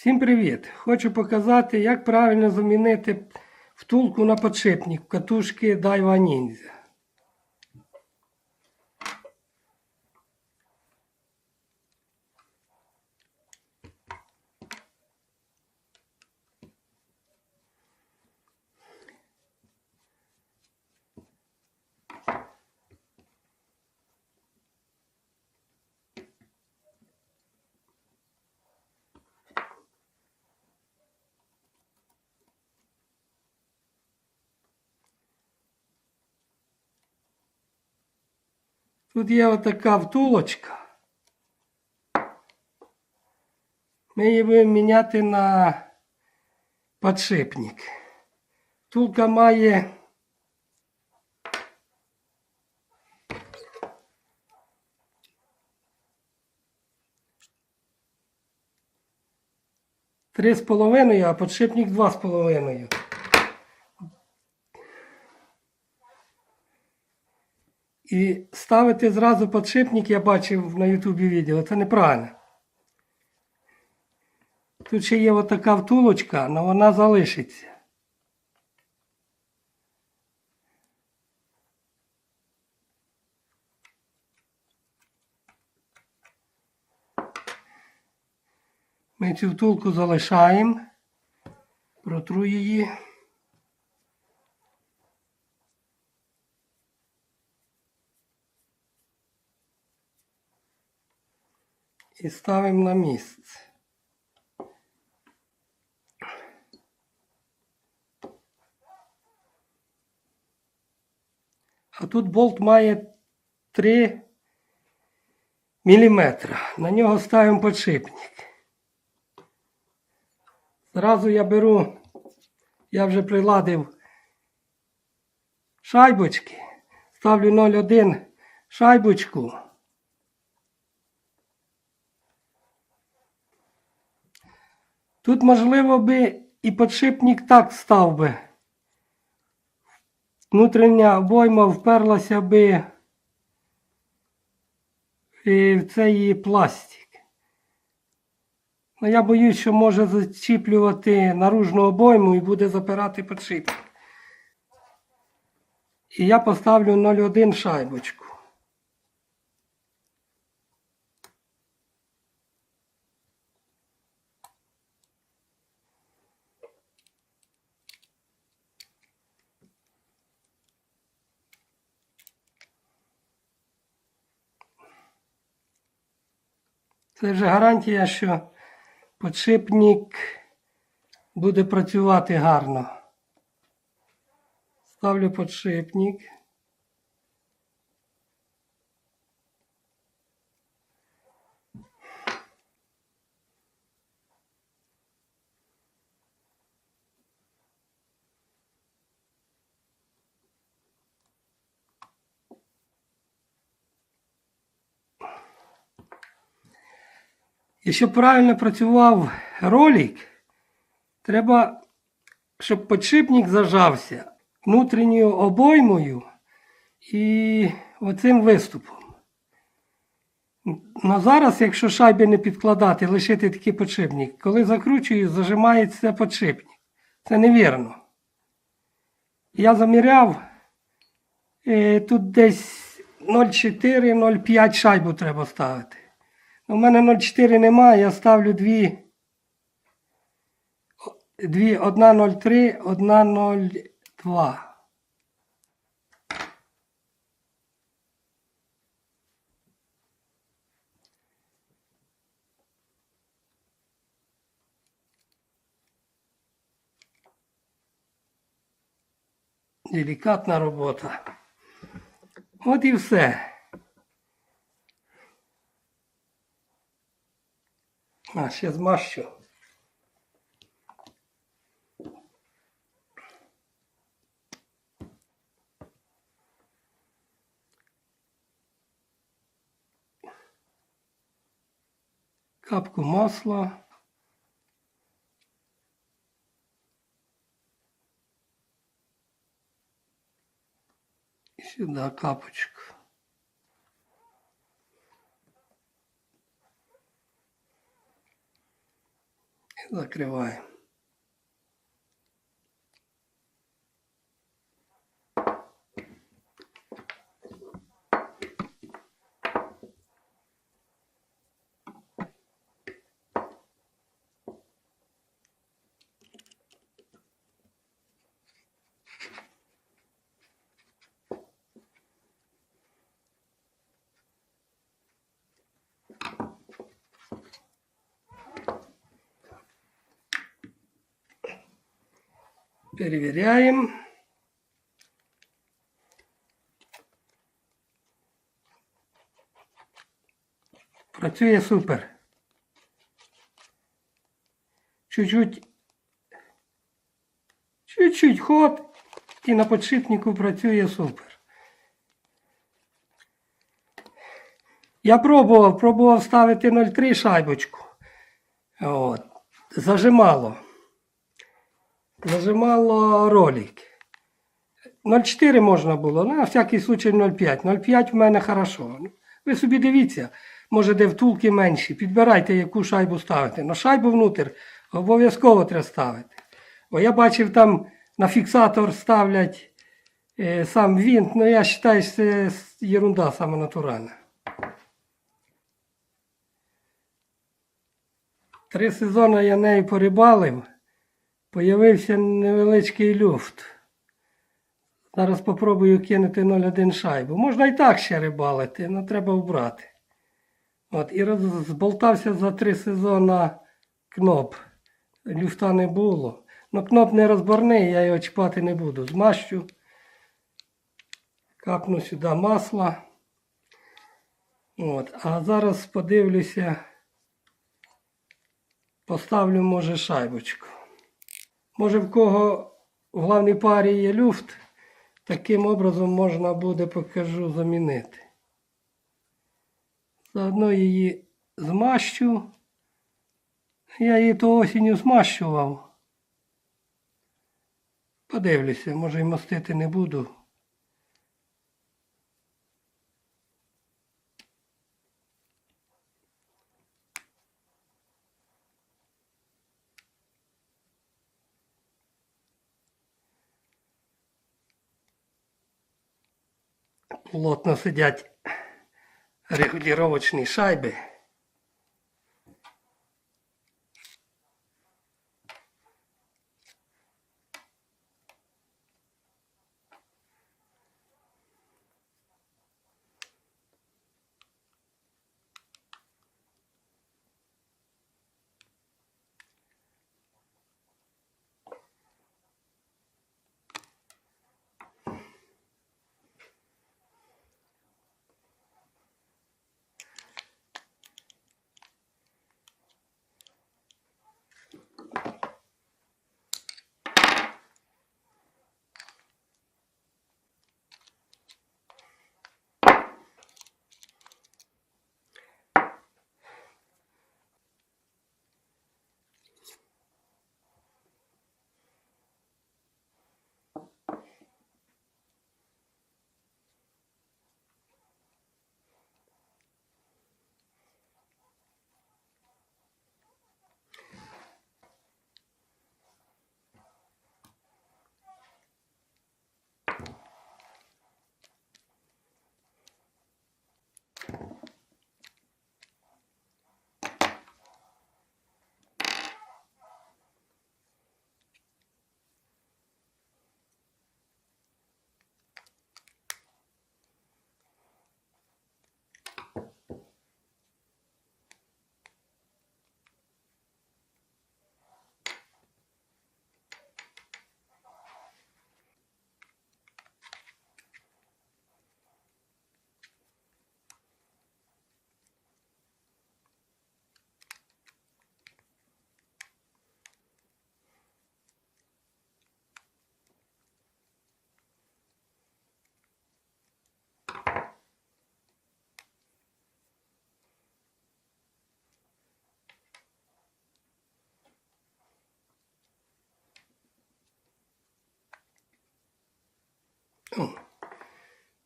Всім привіт! Хочу показати, як правильно замінити втулку на подшипник катушки Daiwa Ninja. Тут є отака втулочка. Ми її будемо міняти на подшипник. Втулка має три з половиною, а подшипник два з половиною. І ставити зразу подшипник, я бачив на Ютубі відео, це неправильно. Тут ще є отака втулочка, але вона залишиться. Ми цю втулку залишаємо, протру її. І ставимо на місце. А тут болт має 3 мм. На нього ставимо подшипник. Зразу я беру, я вже приладив шайбочки, ставлю 0,1 шайбочку. Тут, можливо, би і подшипник так став би. Внутрішня обойма вперлася би в цей пластик. Ну, я боюсь, що може зачіплювати наружну обойму і буде запирати подшипник. І я поставлю 0,1 шайбочку. Це вже гарантія, що подшипник буде працювати гарно. Ставлю подшипник. І щоб правильно працював ролик, треба, щоб подшипник зажався внутрішньою обоймою і оцим виступом. Ну зараз, якщо шайби не підкладати, лишити такий подшипник, коли закручую, зажимається подшипник. Це невірно. Я заміряв, е, тут десь 0,4-0,5 шайбу треба ставити. У мене 0,4 немає, я ставлю дві. Дві, одна 0,3, одна 0,2. Делікатна робота. От і все. А, ще змащу. Капку масла. І сюди капочку. Закриваємо. Перевіряємо. Працює супер. Чуть-чуть. Чуть-чуть ход і на подшипнику працює супер. Я пробував, пробував ставити 0,3 шайбочку. От. Зажимало. Зажимало ролик. 0,4 можна було, ну, на всякий случай 0,5. 0,5 в мене хорошо. Ну, Ви собі дивіться, може де втулки менші. Підбирайте, яку шайбу ставити. Но шайбу внутрь обов'язково треба ставити. Бо я бачив там на фіксатор ставлять е, сам винт, ну я вважаю, що це ерунда саме натуральна. Три сезони я нею порибалив. Появився невеличкий люфт. Зараз спробую кинути 0,1 шайбу. Можна і так ще рибалити, але треба вбрати. От, і роз- зболтався за три сезони кноп. Люфта не було. Ну кноп не розборний, я його чіпати не буду. Змащу. Капну сюди масла. От, а зараз подивлюся. Поставлю, може, шайбочку. Може, в кого в главній парі є люфт, таким образом можна буде, покажу, замінити. Заодно її змащу. Я її то осінню змащував. Подивлюся, може і мастити не буду. Плотно сидять регулировочні шайби.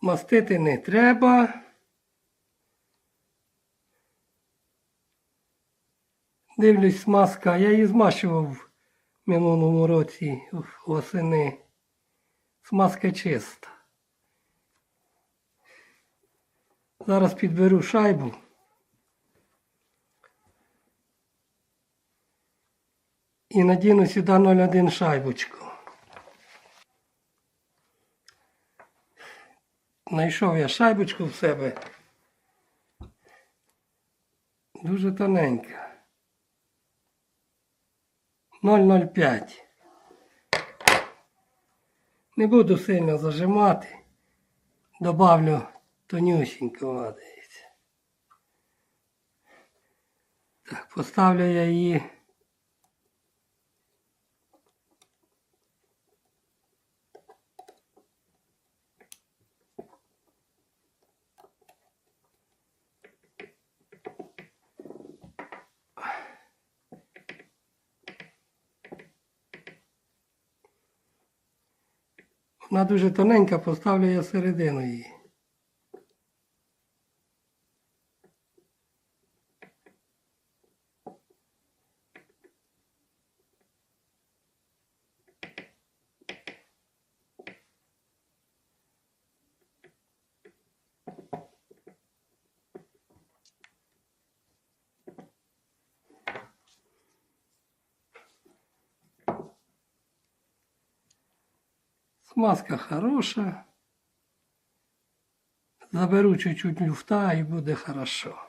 Мастити не треба. Дивлюсь, смазка. Я її змащував в минулому році восени. Смазка чиста. Зараз підберу шайбу. І надіну сюди 0,1 шайбочку. Знайшов я шайбочку в себе. Дуже тоненька. 0,05. Не буду сильно зажимати. Добавлю тонюсінько, дивіться. Так, поставлю я її. Вона дуже тоненька, поставлю я середину її. Смазка хороша. Заберу чуть-чуть люфта і буде хорошо.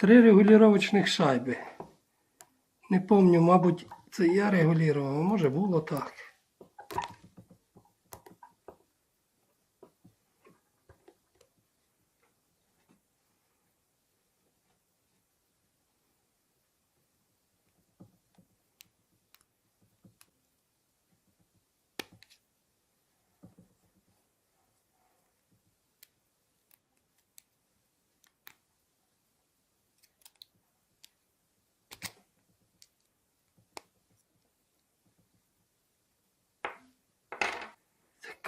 Три регулювачних шайби. Не помню, мабуть, це я регулював, може було так.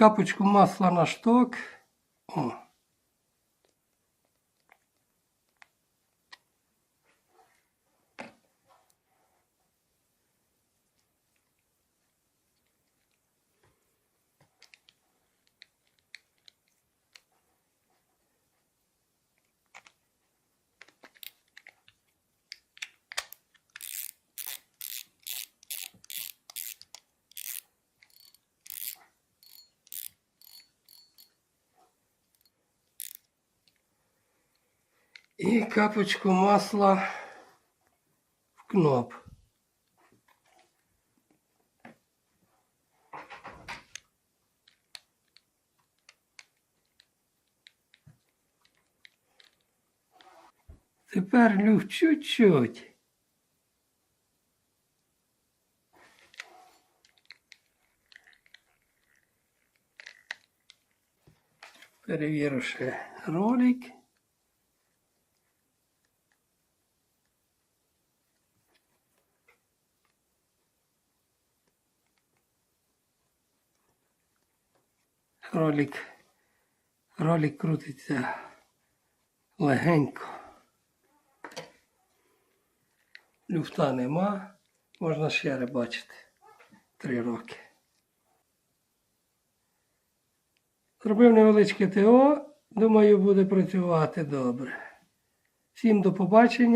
Капочку масла на шток. О. І капочку масла в кноп. Тепер люф чуть-чуть. Перевірю ролик. Ролик, ролик крутиться легенько. Люфта нема, можна ще рибачити. Три роки. Зробив невеличке ТО, думаю, буде працювати добре. Всім до побачення.